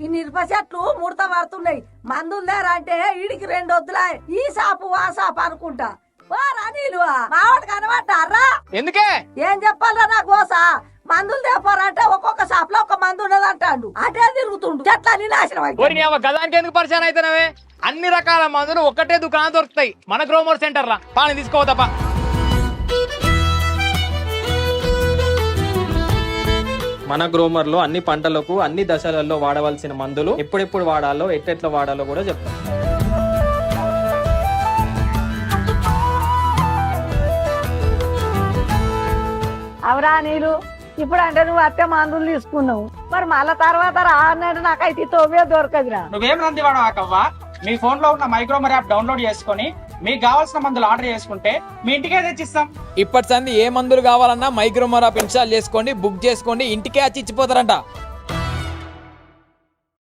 ఈ నిరప చెట్లు ముడత పడుతున్నాయి మందుందారా అంటే ఈడికి రెండు వద్దులా ఈ సాపు ఆ సాపు అనుకుంటా. మావాడు కనబడ్డారా ఎందుకే? ఏం చెప్పాలరా నా గోస మందులు తెప్పారంటే ఒక్కొక్క షాప్లో ఒక మందు ఉన్నది అంటాడు అటే తిరుగుతుండు. చెట్లని నాశనం గదానికి ఎందుకు పరిచయం అవుతున్నావే? అన్ని రకాల మందులు ఒక్కటే దుకాణం దొరుకుతాయి. మన గ్రోమర్ సెంటర్ లా పాని తీసుకోవద్దప్ప మన గ్రోమర్లో అన్ని పంటలకు అన్ని దశలలో వాడవలసిన మందులు ఎప్పుడెప్పుడు వాడాలో ఎట్టెట్లా వాడాలో కూడా చెప్తాం. అవరా నీళ్ళు ఇప్పుడు అంటే నువ్వు అత్తే మందులు తీసుకున్నావు. మరి మళ్ళా తర్వాత రా అన్నాడు నాకైతే తోవే దొరకదురా. నువ్వేం రంది వాడవాకవ్వా? మీ ఫోన్లో ఉన్న మైక్రోమర్ యాప్ డౌన్లోడ్ చేసుకొని మీకు కావాల్సిన మందులు ఆర్డర్ చేసుకుంటే మీ ఇంటికే తెచ్చిస్తాం. ఇప్పటి సంది ఏ మందులు కావాలన్నా మైక్రోమోరాప్ ఇన్స్టాల్ చేసుకోండి బుక్ చేసుకోండి ఇంటికే వచ్చి ఇచ్చిపోతారంట